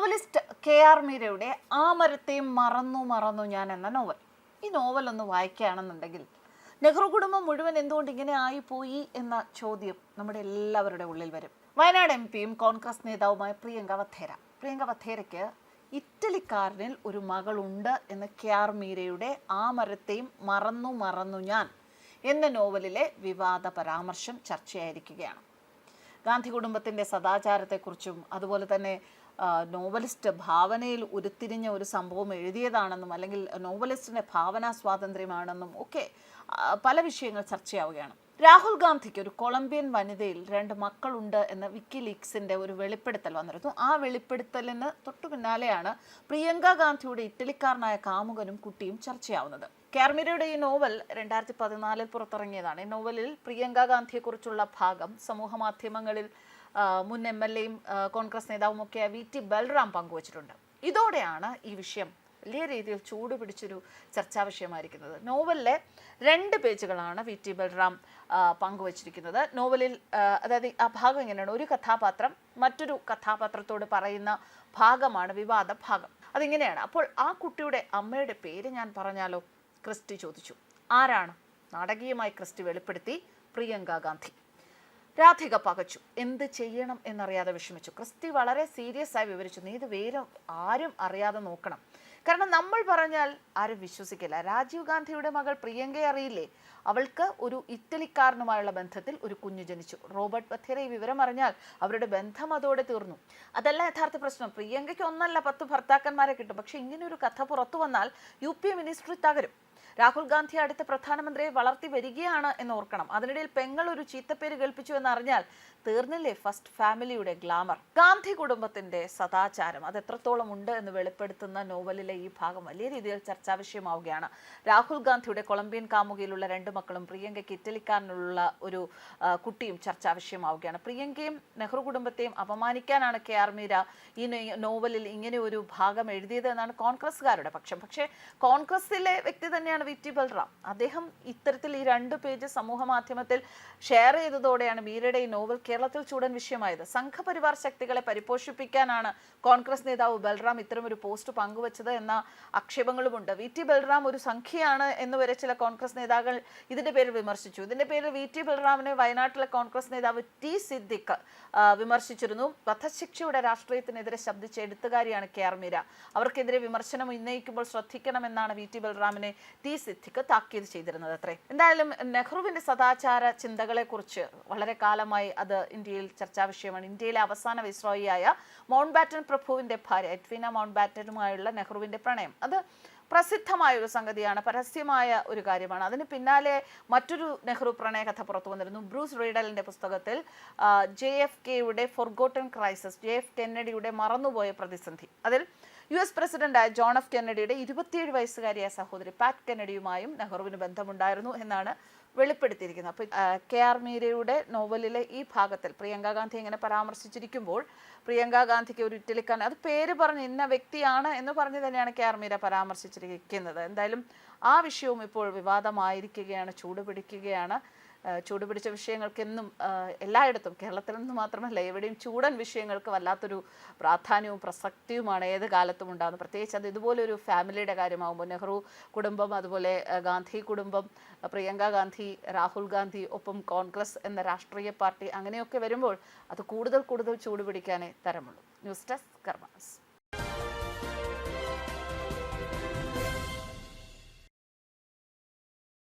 Novelist K R മീരയുടെ ആ മരത്തെയും മറന്നു മറന്നു ഞാൻ എന്ന നോവൽ. ഈ നോവൽ ഒന്ന് വായിക്കുകയാണെന്നുണ്ടെങ്കിൽ നെഹ്റു കുടുംബം മുഴുവൻ എന്തുകൊണ്ട് ഇങ്ങനെ ആയിപ്പോയി എന്ന ചോദ്യം നമ്മുടെ എല്ലാവരുടെ ഉള്ളിൽ വരും. വയനാട് എം പിയും കോൺഗ്രസ് നേതാവുമായ പ്രിയങ്ക വധേര പ്രിയങ്ക വധേരയ്ക്ക് ഇറ്റലിക്കാരനിൽ ഒരു മകളുണ്ട് എന്ന് കെ ആർ മീരയുടെ ആ മരത്തെയും മറന്നു മറന്നു ഞാൻ എന്ന നോവലിലെ വിവാദ പരാമർശം ചർച്ചയായിരിക്കുകയാണ്. ഗാന്ധി കുടുംബത്തിന്റെ സദാചാരത്തെക്കുറിച്ചും അതുപോലെ തന്നെ നോവലിസ്റ്റ് ഭാവനയിൽ ഉരുത്തിരിഞ്ഞ ഒരു സംഭവം എഴുതിയതാണെന്നും അല്ലെങ്കിൽ നോവലിസ്റ്റിന്റെ ഭാവനാ സ്വാതന്ത്ര്യമാണെന്നും ഒക്കെ പല വിഷയങ്ങൾ ചർച്ചയാവുകയാണ്. രാഹുൽ ഗാന്ധിക്ക് ഒരു കൊളംബിയൻ വനിതയിൽ രണ്ട് മക്കളുണ്ട് എന്ന വിക്കി ലീക്സിന്റെ ഒരു വെളിപ്പെടുത്തൽ വന്നിരുന്നു. ആ വെളിപ്പെടുത്തലിന് തൊട്ടു പിന്നാലെയാണ് പ്രിയങ്ക ഗാന്ധിയുടെ ഇറ്റലിക്കാരനായ കാമുകനും കുട്ടിയും ചർച്ചയാവുന്നത്. കാർമിരയുടെ ഈ നോവൽ രണ്ടായിരത്തി പതിനാലിൽ പുറത്തിറങ്ങിയതാണ്. ഈ നോവലിൽ പ്രിയങ്ക ഗാന്ധിയെക്കുറിച്ചുള്ള ഭാഗം സമൂഹ മാധ്യമങ്ങളിൽ മുൻ എം എൽ എയും കോൺഗ്രസ് നേതാവും ഒക്കെ വി ടി ബൽറാം പങ്കുവച്ചിട്ടുണ്ട്. ഇതോടെയാണ് ഈ വിഷയം വലിയ രീതിയിൽ ചൂട് പിടിച്ചൊരു ചർച്ചാ വിഷയമായിരിക്കുന്നത്. നോവലിലെ രണ്ട് പേജുകളാണ് വി ടി ബൽറാം പങ്കുവച്ചിരിക്കുന്നത്. നോവലിൽ അതായത് ആ ഭാഗം ഇങ്ങനെയാണ് ഒരു കഥാപാത്രം മറ്റൊരു കഥാപാത്രത്തോട് പറയുന്ന ഭാഗമാണ് വിവാദ ഭാഗം. അതിങ്ങനെയാണ്. അപ്പോൾ ആ കുട്ടിയുടെ അമ്മയുടെ പേര് ഞാൻ പറഞ്ഞാലോ? ക്രിസ്റ്റി ചോദിച്ചു. ആരാണ്? നാടകീയമായി ക്രിസ്റ്റി വെളിപ്പെടുത്തി പ്രിയങ്ക ഗാന്ധി. രാധിക പകച്ചു. എന്ത് ചെയ്യണം എന്നറിയാതെ വിഷമിച്ചു. ക്രിസ്തി വളരെ സീരിയസ് ആയി വിവരിച്ചു. നീ ഇത് വേരും ആരും അറിയാതെ നോക്കണം. കാരണം നമ്മൾ പറഞ്ഞാൽ ആരും വിശ്വസിക്കില്ല. രാജീവ് ഗാന്ധിയുടെ മകൾ പ്രിയങ്കയെ അറിയില്ലേ? അവൾക്ക് ഒരു ഇറ്റലിക്കാരനുമായുള്ള ബന്ധത്തിൽ ഒരു കുഞ്ഞു ജനിച്ചു. റോബർട്ട് വധേര ഈ വിവരം അറിഞ്ഞാൽ അവരുടെ ബന്ധം അതോടെ തീർന്നു. അതല്ല യഥാർത്ഥ പ്രശ്നം. പ്രിയങ്കയ്ക്ക് ഒന്നല്ല പത്ത് ഭർത്താക്കന്മാരെ കിട്ടും. പക്ഷെ ഇങ്ങനെ ഒരു കഥ പുറത്തു വന്നാൽ യു പി മിനിസ്ട്രി തകരും. രാഹുൽ ഗാന്ധി അടുത്ത പ്രധാനമന്ത്രിയെ വളർത്തി വരികയാണ് എന്ന് ഓർക്കണം. അതിനിടയിൽ പെങ്ങൾ ഒരു ചീത്തപ്പേര് കേൾപ്പിച്ചു എന്ന് അറിഞ്ഞാൽ തീർന്നില്ലേ ഫസ്റ്റ് ഫാമിലിയുടെ ഗ്ലാമർ? ഗാന്ധി കുടുംബത്തിന്റെ സദാചാരം അത് എത്രത്തോളം ഉണ്ട് എന്ന് വെളിപ്പെടുത്തുന്ന നോവലിലെ ഈ ഭാഗം വലിയ രീതിയിൽ ചർച്ചാ വിഷയമാവുകയാണ്. രാഹുൽ ഗാന്ധിയുടെ കൊളംബിയൻ കാമുകയിലുള്ള രണ്ട് മക്കളും പ്രിയങ്കയ്ക്ക് ഇറ്റലിക്കാരനുള്ള ഒരു കുട്ടിയും ചർച്ചാ വിഷയമാവുകയാണ്. പ്രിയങ്കയും നെഹ്റു കുടുംബത്തെയും അപമാനിക്കാനാണ് കെ ആർ മീര ഈ നോവലിൽ ഇങ്ങനെ ഒരു ഭാഗം എഴുതിയത് എന്നാണ് കോൺഗ്രസ്സുകാരുടെ പക്ഷം. പക്ഷേ കോൺഗ്രസിലെ വ്യക്തി തന്നെയാണ് വി ടി ബൽറാം. അദ്ദേഹം ഇത്തരത്തിൽ ഈ രണ്ട് പേജ് സമൂഹ മാധ്യമത്തിൽ ഷെയർ ചെയ്തതോടെയാണ് മീരയുടെ ഈ നോവൽ കേരളത്തിൽ ചൂടൻ വിഷയമായത്. സംഘപരിവാർ ശക്തികളെ പരിപോഷിപ്പിക്കാനാണ് കോൺഗ്രസ് നേതാവ് ബൽറാം ഇത്തരമൊരു പോസ്റ്റ് പങ്കുവച്ചത് എന്ന ആക്ഷേപങ്ങളുമുണ്ട്. വി. ടി. ബൽറാം ഒരു സംഖ്യയാണ് എന്ന് വരെ ചില കോൺഗ്രസ് നേതാക്കൾ ഇതിന്റെ പേരിൽ വിമർശിച്ചു. ഇതിന്റെ പേരിൽ വി. ടി. ബൽറാമിനെ വയനാട്ടിലെ കോൺഗ്രസ് നേതാവ് ടി. സിദ്ദിഖ് വിമർശിച്ചിരുന്നു. വധശിക്ഷയുടെ രാഷ്ട്രീയത്തിനെതിരെ ശബ്ദിച്ച എഴുത്തുകാരിയാണ് കെ. ആർ. മീര. അവർക്കെതിരെ വിമർശനം ഉന്നയിക്കുമ്പോൾ ശ്രദ്ധിക്കണമെന്നാണ് വി. ടി. ബൽറാമിനെ ടി. സിദ്ദിഖ് താക്കീത് ചെയ്തിരുന്നത്. അത്രേ. എന്തായാലും നെഹ്റുവിന്റെ സദാചാര ചിന്തകളെ കുറിച്ച് വളരെ കാലമായി അത് ഇന്ത്യയിൽ ചർച്ചാ വിഷയമാണ്. ഇന്ത്യയിലെ അവസാന വിസ്രോയിയായ മൗണ്ട് ബാറ്റൻ പ്രഭുവിന്റെ ഭാര്യ എഡ്വിന മൗണ്ട് ബാറ്റനുമായുള്ള നെഹ്റുവിന്റെ പ്രണയം. അത് പ്രസിദ്ധമായ ഒരു സംഗതിയാണ് പരസ്യമായ ഒരു കാര്യമാണ്. അതിന് പിന്നാലെ മറ്റൊരു നെഹ്റു പ്രണയകഥ പുറത്തു വന്നിരുന്നു. ബ്രൂസ് റീഡലിന്റെ പുസ്തകത്തിൽ ജെ എഫ് കെയുടെ ഫൊർഗോട്ടൺ ക്രൈസിസ് ജെ എഫ് കെന്നഡിയുടെ മറന്നുപോയ പ്രതിസന്ധി. അതിൽ യു എസ് പ്രസിഡന്റായ ജോൺ എഫ് കെന്നഡിയുടെ ഇരുപത്തിയേഴ് വയസ്സുകാരിയായ സഹോദരി പാറ്റ് കെന്നഡിയുമായും നെഹ്റുവിന് ബന്ധമുണ്ടായിരുന്നു എന്നാണ് വെളിപ്പെടുത്തിയിരിക്കുന്നത്. അപ്പോൾ കെ ആർ മീരയുടെ നോവലിലെ ഈ ഭാഗത്തിൽ പ്രിയങ്ക ഗാന്ധി ഇങ്ങനെ പരാമർശിച്ചിരിക്കുമ്പോൾ പ്രിയങ്ക ഗാന്ധിക്ക് ഒരു ഇറ്റലിക്കാരൻ അത് പേര് പറഞ്ഞ് ഇന്ന വ്യക്തിയാണ് എന്ന് പറഞ്ഞ് തന്നെയാണ് കെ ആർ മീര പരാമർശിച്ചിരിക്കുന്നത്. എന്തായാലും ആ വിഷയവും ഇപ്പോൾ വിവാദമായിരിക്കുകയാണ് ചൂടുപിടിക്കുകയാണ്. ചൂടുപിടിച്ച വിഷയങ്ങൾക്ക് എന്നും ആ, എല്ലായിടത്തും കേരളത്തിൽ നിന്ന് മാത്രമല്ല എവിടെയും ചൂടൻ വിഷയങ്ങൾക്ക് വല്ലാത്തൊരു പ്രാധാന്യവും പ്രസക്തിയുമാണ് ഏത് കാലത്തും ഉണ്ടാകുന്നത് പ്രത്യേകിച്ച് അത് ഇതുപോലൊരു ഫാമിലിയുടെ കാര്യമാകുമ്പോൾ നെഹ്റു കുടുംബം അതുപോലെ ഗാന്ധി കുടുംബം പ്രിയങ്ക ഗാന്ധി രാഹുൽ ഗാന്ധി ഒപ്പം കോൺഗ്രസ് എന്ന രാഷ്ട്രീയ പാർട്ടി അങ്ങനെയൊക്കെ വരുമ്പോൾ അത് കൂടുതൽ കൂടുതൽ ചൂടുപിടിക്കാനേ തരമുള്ളൂ. News desk karmas